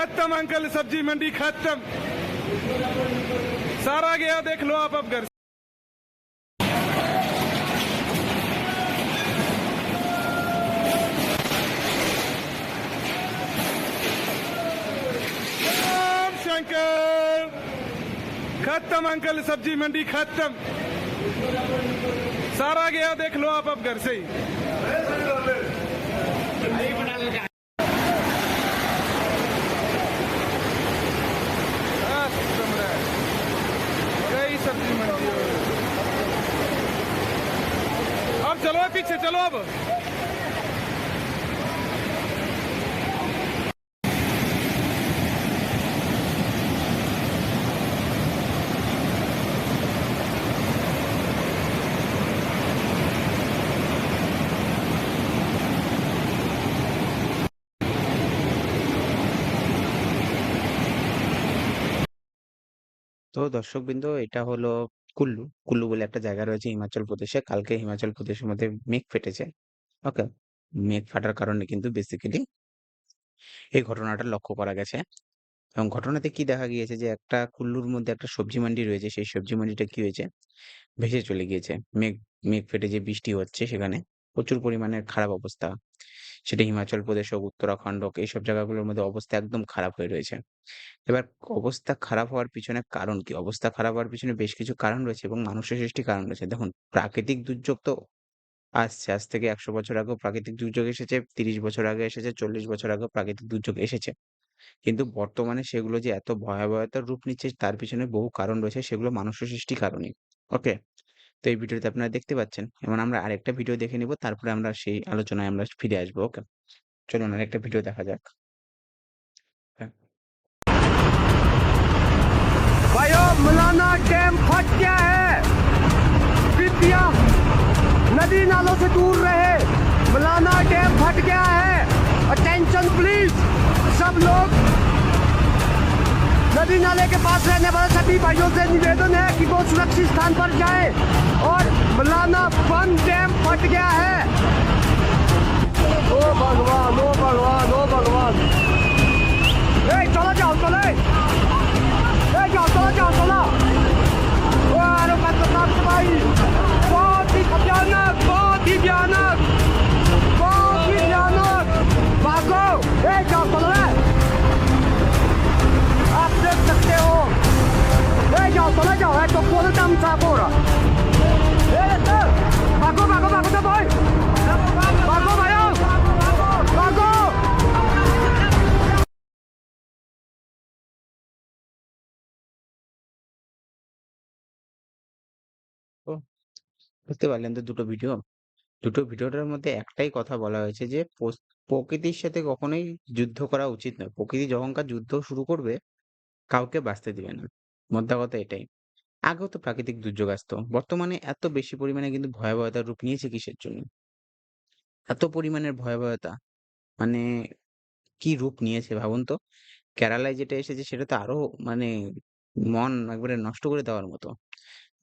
खत्म, अंकल, सब्ज़ी मंडी खत्म। सारा गया, देख लो आप अब घर शंकर खत्म, अंकल, सब्ज़ी मंडी खत्म। सारा गया, देख लो आप अब घर से ही। তো দর্শকবৃন্দ, এটা হলো কুল্লু। কুল্লু বলে একটা জায়গা রয়েছে হিমাচল প্রদেশে। কালকে হিমাচল প্রদেশের মধ্যে মেঘ ফেটেছে। ওকে? মেঘ ফাটার কারণে কিন্তু বেসিক্যালি এই ঘটনাটা লক্ষ্য করা গেছে। এবং ঘটনাতে কি দেখা গিয়েছে যে, একটা কুল্লুর মধ্যে একটা সবজি মান্ডি রয়েছে। সেই সবজি মান্ডিটা কি হয়েছে? ভেসে চলে গিয়েছে। মেঘ মেঘ ফেটে যে বৃষ্টি হচ্ছে সেখানে প্রচুর পরিমাণের খারাপ অবস্থা। সেটা হিমাচল প্রদেশ হোক, উত্তরাখণ্ড হোক এইসব জায়গাগুলোর মধ্যে অবস্থা একদম খারাপ হয়ে রয়েছে। এবার অবস্থা খারাপ হওয়ার পিছনে কারণ কি? অবস্থা খারাপ হওয়ার পিছনে বেশ কিছু কারণ রয়েছে এবং মানুষের সৃষ্টি কারণ রয়েছে। দেখুন প্রাকৃতিক দুর্যোগ তো আসছে। আজ থেকে ১০০ বছর আগেও প্রাকৃতিক দুর্যোগ এসেছে, ৩০ বছর আগে এসেছে, ৪০ বছর আগেও প্রাকৃতিক দুর্যোগ এসেছে। কিন্তু বর্তমানে সেগুলো যে এত ভয়াবহতার রূপ নিচ্ছে তার পিছনে বহু কারণ রয়েছে সেগুলো মানুষের সৃষ্টি কারণই। ওকে? তো এই ভিডিওতে আপনারা দেখতে পাচ্ছেন। এবং আমরা আরেকটা ভিডিও দেখে নিব তারপরে আমরা সেই আলোচনায় আমরা ফিরে আসবো। ওকে? চলুন আরেকটা ভিডিও দেখা যাক। হ্যাঁ। भाइयों मलाना डैम फट गया है कृपया नदी नालों से दूर रहे मलाना डैम फट गया है अटेंशन प्लीज सब लोग नदी नाले के पास रहने वाले सभी भाइयों से निवेदन है कि वो सुरक्षित स्थान पर जाएँ और मलाना वन डैम फट गया है। pura. বুঝতে পারলেন তো দুটো ভিডিও? দুটো ভিডিওটার মধ্যে একটাই কথা বলা হয়েছে যে প্রকৃতির সাথে কখনোই যুদ্ধ করা উচিত নয়। প্রকৃতি যখনকার যুদ্ধ শুরু করবে, কাউকে বাঁচতে দিবে না। মোদ্দা কথা এটাই। আগেও তো প্রাকৃতিক দুর্যোগ আসতো। বর্তমানে এত বেশি পরিমাণে কিন্তু ভয়াবহতার রূপ নিয়েছে কিসের জন্য? এত পরিমাণের ভয়াবহতা মানে কি রূপ নিয়েছে ভাবুন তো? কেরালায় যেটা এসেছে সেটা তো আরও মানে মন একবারে নষ্ট করে দেওয়ার মতো।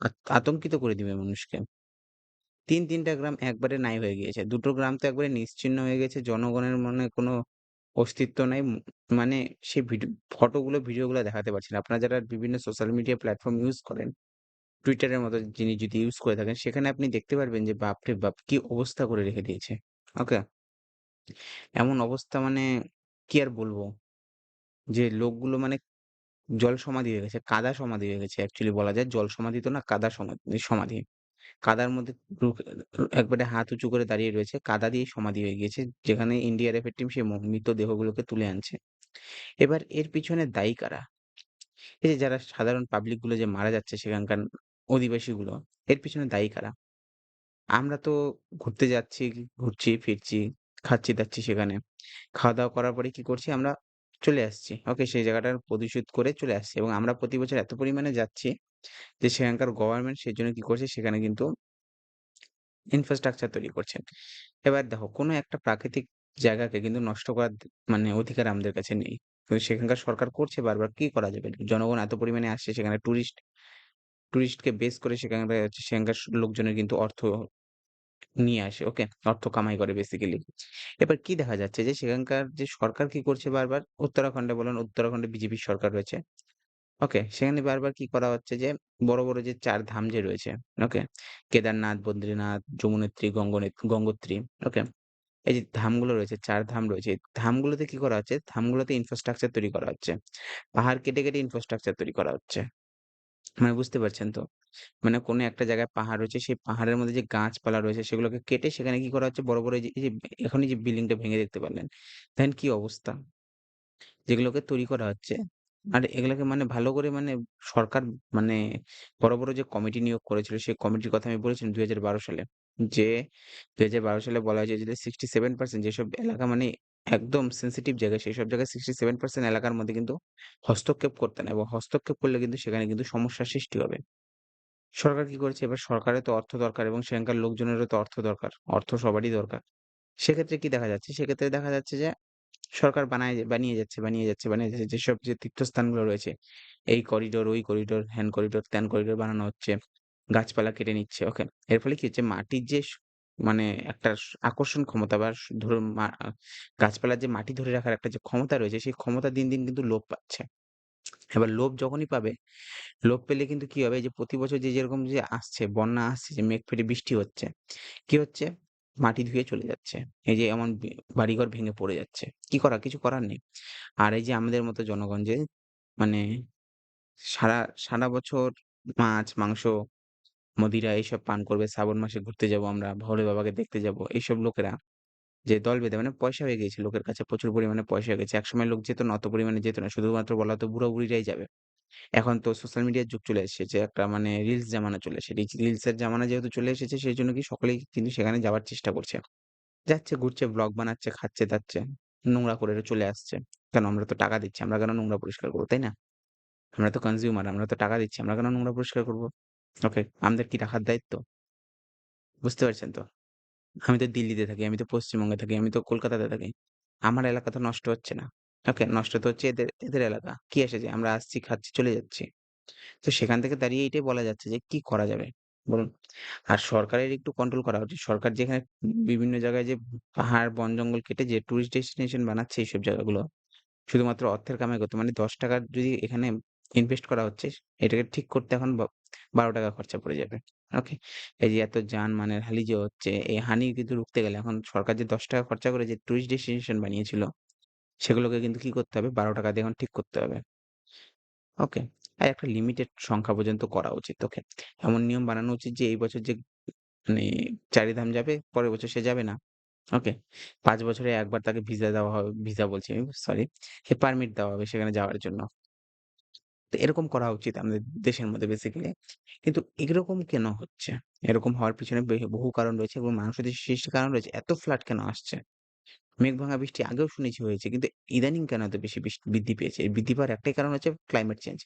আত, আতঙ্কিত করে দিবে মানুষকে। ৩-৩ টা গ্রাম একবারে নাই হয়ে গিয়েছে। দুটো গ্রাম তো একবারে নিশ্চিহ্ন হয়ে গেছে। জনগণের মনে কোনো অস্তিত্ব নাই। মানে সেই ভিডিও ফটোগুলো, ভিডিওগুলো দেখাতে পারছি না। আপনারা যারা বিভিন্ন সোশ্যাল মিডিয়া প্ল্যাটফর্ম ইউজ করেন, টুইটারের মতো যিনি যদি ইউজ করে থাকেন সেখানে আপনি দেখতে পারবেন যে বাপরে বাপ! কি অবস্থা করে রেখে দিয়েছে। ওকে? এমন অবস্থা মানে কি আর বলব? যে লোকগুলো মানে জল সমাধি হয়ে গেছে। কাদা সমাধি হয়ে গেছে অ্যাকচুয়ালি বলা যায়। জল সমাধি তো না কাদা সমাধি সমাধি। কাদার মধ্যে একবারে হাত উঁচু করে দাঁড়িয়ে রয়েছে। কাদা দিয়েই সমাধি হয়ে গিয়েছে। যেখানে এনডিআরএফ এর টিম সেই ম মৃতদেহগুলোকে তুলে আনছে। এবার এর পিছনে দায়ী কারা? এই যে যারা সাধারণ পাবলিকগুলো যে মারা যাচ্ছে সেখানকার অধিবাসীগুলো, এর পিছনে দায়ী কারা? আমরা তো ঘুরতে যাচ্ছি, ঘুরছি, ফিরছি, খাচ্ছি-দাচ্ছি সেখানে। খাওয়া-দাওয়া করার পরে কি করছি? আমরা চলে আসছি। ওকে? সেই জায়গাটা পরিশোধ করে চলে আসছি এবং আমরা প্রতি বছর এত পরিমাণে যাচ্ছি যে সেখানকার গভর্নমেন্ট সেজন্য কি করছে? সেখানে কিন্তু ইনফ্রাস্ট্রাকচার তৈরি করছেন। এবার দেখো কোনো একটা প্রাকৃতিক জায়গাকে কিন্তু নষ্ট করার মানে অধিকার আমাদের কাছে নেই। কিন্তু সেখানকার সরকার করছে বারবার। কি করা যাবে? জনগণ এত পরিমাণে আসছে সেখানে টুরিস্ট টুরিস্টকে বেস করে সেখানকার হচ্ছে সেখানকার লোকজনের কিন্তু অর্থ নিয়ে আসে। ওকে? অর্থ কামাই করে বেসিক্যালি। এবার কি দেখা যাচ্ছে যে সেখানকার যে সরকার কি করছে বারবার উত্তরাখণ্ডে বলুন, উত্তরাখণ্ডে বিজেপির সরকার রয়েছে। ওকে? সেখানে বারবার কি করা হচ্ছে যে বড়, বড় যে ৪ ধাম যে রয়েছে, ওকে? কেদারনাথ, বদ্রীনাথ, যমুনেত্রী, গঙ্গনে গঙ্গোত্রী, ওকে? এই যে ধামগুলো রয়েছে, ৪ ধাম রয়েছে। এই ধামগুলোতে কি করা হচ্ছে? ধামগুলোতে ইনফ্রাস্ট্রাকচার তৈরি করা হচ্ছে। পাহাড় কেটে, কেটে ইনফ্রাস্ট্রাকচার তৈরি করা হচ্ছে। মানে বুঝতে পারছেন তো? মানে কোনো একটা জায়গায় পাহাড় রয়েছে, সেই পাহাড়ের মধ্যে যে গাছপালা রয়েছে সেগুলোকে কেটে সেখানে কি করা হচ্ছে? বড়, বড় এই যে এই যে বিল্ডিংটা ভেঙে দেখতে পারলেন। দেখেন কি অবস্থা? যেগুলোকে তৈরি করা হচ্ছে। আর এগুলোকে মানে ভালো করে মানে সরকার মানে বড়, বড় যে কমিটি নিয়োগ করেছিল সেই কমিটির কথা আমি বলেছিলাম ২০১২ সালে। যে ২০১২ সালে বলা হয়েছে যে 67% যেসব এলাকা মানে একদম সেনসিটিভ জায়গা সেসব জায়গায় 67% এলাকার মধ্যে কিন্তু হস্তক্ষেপ করতে না এবং হস্তক্ষেপ করলে কিন্তু সেখানে কিন্তু সমস্যার সৃষ্টি হবে। সরকার কি করেছে? এবার সরকারের তো অর্থ দরকার এবং সেখানকার লোকজনেরও তো অর্থ দরকার। অর্থ সবারই দরকার। সেক্ষেত্রে কি দেখা যাচ্ছে? সেক্ষেত্রে দেখা যাচ্ছে যে সরকার বানায় বানিয়ে যাচ্ছে, বানিয়ে যাচ্ছে, বানিয়ে যাচ্ছে। যেসব যে তীর্থস্থানগুলো রয়েছে, এই করিডোর, ওই করিডোর, হ্যান করিডোর, ত্যান করিডোর বানানো হচ্ছে। গাছপালা কেটে নিচ্ছে। ওকে? এর ফলে কি হচ্ছে? মাটির যে মানে একটা আকর্ষণ ক্ষমতা বা ধরুন গাছপালার যে মাটি ধরে রাখার একটা যে ক্ষমতা রয়েছে, সেই ক্ষমতা দিন, দিন কিন্তু লোপ পাচ্ছে। এবার লোভ যখনই পাবে, লোভ পেলে কিন্তু কি হবে? যে প্রতি বছর যে যেরকম যে আসছে, বন্যা আসছে, যে মেঘ ফেটে বৃষ্টি হচ্ছে, কি হচ্ছে? মাটি ধুয়ে চলে যাচ্ছে। এই যে এমন বাড়িঘর ভেঙে পড়ে যাচ্ছে। কি করা? কিছু করার নেই। আর এই যে আমাদের মতো জনগণ যে মানে সারা, সারা বছর মাছ, মাংস, মদিরা এইসব পান করবে। শ্রাবণ মাসে ঘুরতে যাব আমরা, ভোলে বাবাকে দেখতে যাব। এইসব লোকেরা যে দল বেঁধে মানে পয়সা হয়ে গেছে লোকের কাছে প্রচুর পরিমাণে পয়সা হয়ে গেছে। একসময় লোক যেত না, অত পরিমাণে যেত না। শুধুমাত্র বলা হতো বুড়া-বুড়িরাই যাবে। এখন তো সোশ্যাল মিডিয়ার যুগ চলে এসেছে যে একটা মানে রিলস জামানা চলে এসেছে। রিচ রিলসের জামানা যেহেতু চলে এসেছে সেজন্য কি সকলেই কিন্তু সেখানে যাওয়ার চেষ্টা করছে। যাচ্ছে, ঘুরছে, ব্লগ বানাচ্ছে, খাচ্ছে-দাচ্ছে, নোংরা করে চলে আসছে। কেন? আমরা তো টাকা দিচ্ছি। আমরা কেন নোংরা পরিষ্কার করব, তাই না? আমরা তো কনজিউমার, আমরা তো টাকা দিচ্ছি। আমরা কেন নোংরা পরিষ্কার করব? ওকে? আমাদের কি রাখার দায়িত্ব? বুঝতে পারছেন তো? আমি তো দিল্লিতে থাকি, আমি তো পশ্চিমবঙ্গে থাকি, আমি তো কলকাতাতে থাকি। আমার এলাকা তো নষ্ট হচ্ছে না। ওকে? নষ্ট তো হচ্ছে এদের, এদের এলাকা। কি এসেছে? আমরা আসছি, খাচ্ছি, চলে যাচ্ছি। তো সেখান থেকে দাঁড়িয়ে এটাই বলা যাচ্ছে যে কি করা যাবে? বলুন? আর সরকারের একটু কন্ট্রোল করা উচিত। সরকার যেখানে বিভিন্ন জায়গায় যে পাহাড়, বন, জঙ্গল কেটে যে টুরিস্ট ডেস্টিনেশন বানাচ্ছে এইসব জায়গাগুলো, শুধুমাত্র অর্থের কামাই করতে মানে ৳১০ যদি এখানে ইনভেস্ট করা হচ্ছে, এটাকে ঠিক করতে এখন ব ৳১২ খরচা পড়ে যাবে। ওকে? এই যে এত যানমানের হালি যে হচ্ছে, এই হানি কিন্তু রুখতে গেলে এখন সরকার যে ৳১০ খরচা করে যে টুরিস্ট ডেস্টিনেশন বানিয়েছিল, সেগুলোকে কিন্তু কি করতে হবে? ৳১২ দিয়ে এখন ঠিক করতে হবে। ওকে? আর একটা লিমিটেড সংখ্যা পর্যন্ত করা উচিত। ওকে? এমন নিয়ম বানানো উচিত যে এই বছর যে মানে চারিধাম যাবে, পরের বছর সে যাবে না। ওকে? পাঁচ বছরে একবার তাকে ভিসা দেওয়া হবে, ভিসা বলছি আমি সরি, সে পারমিট দেওয়া হবে সেখানে যাওয়ার জন্য। তো এরকম করা উচিত আমাদের দেশের মধ্যে বেসিক্যালি। কিন্তু এরকম কেন হচ্ছে? এরকম হওয়ার পিছনে বহু কারণ রয়েছে এবং মানুষের সৃষ্টি কারণ রয়েছে, এত ফ্ল্যাট কেন আসছে? মেঘ-ভাঙা বৃষ্টি আগেও শুনেছি হয়েছে। কিন্তু ইদানিং কেন এত বেশি বৃদ্ধি পেয়েছে? এর বৃদ্ধি পাওয়ার একটাই কারণ হচ্ছে ক্লাইমেট চেঞ্জ।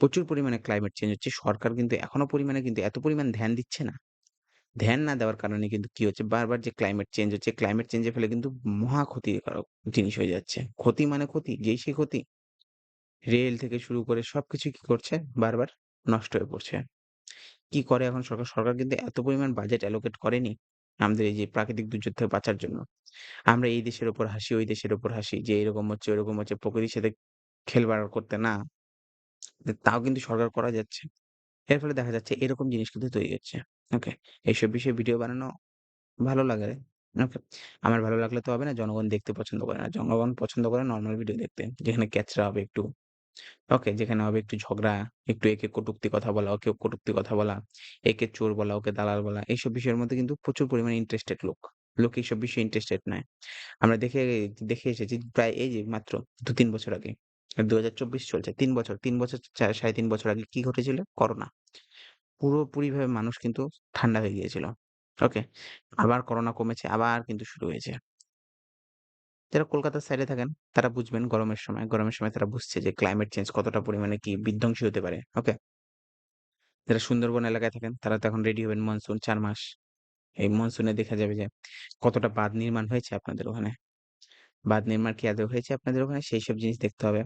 প্রচুর পরিমাণে ক্লাইমেট চেঞ্জ হচ্ছে। সরকার কিন্তু এখনও পরিমাণে কিন্তু এত পরিমাণ ধ্যান দিচ্ছে না। ধ্যান না দেওয়ার কারণে কিন্তু কি হচ্ছে? বারবার যে ক্লাইমেট চেঞ্জ হচ্ছে, ক্লাইমেট চেঞ্জের ফলে কিন্তু মহা ক্ষতিকারক জিনিস হয়ে যাচ্ছে। ক্ষতি মানে ক্ষতি, যেই সেই ক্ষতি। রেল থেকে শুরু করে সবকিছুই কি করছে? বারবার নষ্ট হয়ে পড়ছে। কি করে এখন সরকার? সরকার কিন্তু এত পরিমাণ বাজেট অ্যালোকেট করেনি আমাদের এই যে প্রাকৃতিক দুর্যোগ থেকে বাঁচার জন্য। আমরা এই দেশের উপর হাসি, ওই দেশের উপর হাসি যে এরকম হচ্ছে, ওরকম হচ্ছে, প্রকৃতির সাথে খেলবাড় করতে না। তাও কিন্তু সরকার করা যাচ্ছে। এর ফলে দেখা যাচ্ছে এরকম জিনিস কিন্তু তৈরি হচ্ছে। ওকে? এইসব বিষয়ে ভিডিও বানানো ভালো লাগে। ওকে? আমার ভালো লাগলে তো হবে না, জনগণ দেখতে পছন্দ করে না। জনগণ পছন্দ করে নরমাল ভিডিও দেখতে। যেখানে ক্যাচরা হবে একটু। ওকে? যেখানে হবে একটু ঝগড়া, একটু একে কটূক্তি কথা বলা, ওকে কটূক্তি কথা বলা, একে চোর বলা, ওকে দালাল বলা। এইসব বিষয়ের মধ্যে কিন্তু প্রচুর পরিমাণে ইন্টারেস্টেড লোক। লোক এইসব বিষয়ে ইন্টারেস্টেড নয়। আমরা দেখে দেখে এসেছি প্রায় এই যে মাত্র ২-৩ বছর আগে। ২০২৪ চলছে। ৩ বছর, ৩ বছর, চা ৩.৫ বছর আগে কি ঘটেছিল? করোনা। পুরোপুরিভাবে মানুষ কিন্তু ঠান্ডা হয়ে গিয়েছিল। ওকে? আবার করোনা কমেছে, আবার কিন্তু শুরু হয়েছে। যারা কলকাতার সাইডে থাকেন তারা বুঝবেন গরমের সময়। গরমের সময় তারা বুঝছে যে ক্লাইমেট চেঞ্জ কতটা পরিমাণে কি বিধ্বংসী হতে পারে। ওকে? যারা সুন্দরবন এলাকায় থাকেন তারা তো এখন রেডি হবেন মনসুন চার মাস। এই মনসুনে দেখা যাবে যে কতটা বাঁধ নির্মাণ হয়েছে আপনাদের ওখানে। বাঁধ নির্মাণ কি আদৌ হয়েছে আপনাদের ওখানে? সেই সব জিনিস দেখতে হবে।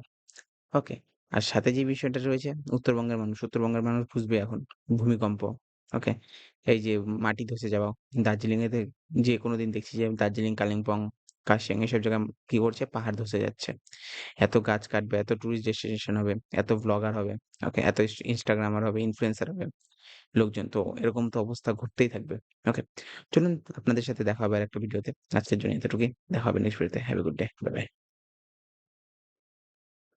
ওকে? আর সাথে যে বিষয়টা রয়েছে উত্তরবঙ্গের মানুষ, উত্তরবঙ্গের মানুষ বুঝবে এখন ভূমিকম্প। ওকে? এই যে মাটি ধসে যাওয়া, দার্জিলিং দার্জিলিংয়েতে যে কোনোদিন দেখছি যে দার্জিলিং, কালিম্পং, কার্শিয়াং এসব জায়গায় কি করছে? পাহাড় ধসে যাচ্ছে। এত গাছ কাটবে, এত টুরিস্ট ডেস্টিনেশন হবে, এত ব্লগার হবে, ওকে? এত ইনস্টাগ্রামার হবে, ইনফ্লুয়েন্সার হবে লোকজন। তো এরকম তো অবস্থা ঘুরতেই থাকবে। ওকে? চলুন আপনাদের সাথে দেখা হবে আর একটা ভিডিওতে। আজকের জন্য এতটুকুই। দেখা হবে নেক্সট ভিডিওতে। Have a good day. Bye, bye.